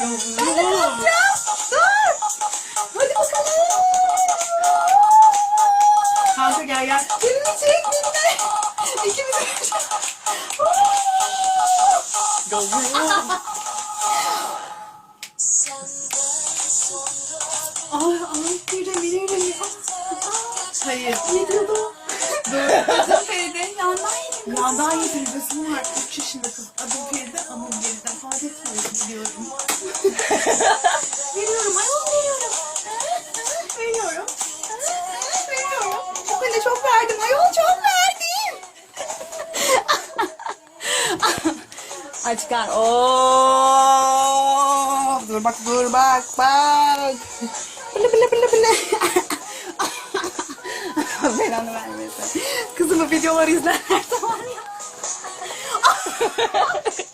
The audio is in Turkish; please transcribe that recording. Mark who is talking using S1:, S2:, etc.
S1: Ben de kalkacağım. Dur. Hadi bakalım. Kanka gel
S2: gel. Gelecek minne. İkimiz
S1: de. Yavrum. Ay anam bir de. Hayır. Ne
S2: diyordu? Dur.
S1: Yandan yedirilmesinin var. 3 yaşında kız. Adım Feride ama geriden ifade etmiyorum biliyorum.
S2: Veriyorum ayol veriyorum.
S1: Veriyorum.
S2: Veriyorum. Ben de çok verdim ayol çok verdim. Aç kar. Oo. Dur bak dur bak bak. Bile bile bile bile. Belanı vermesin. Kızımın videoları izler her zaman ya.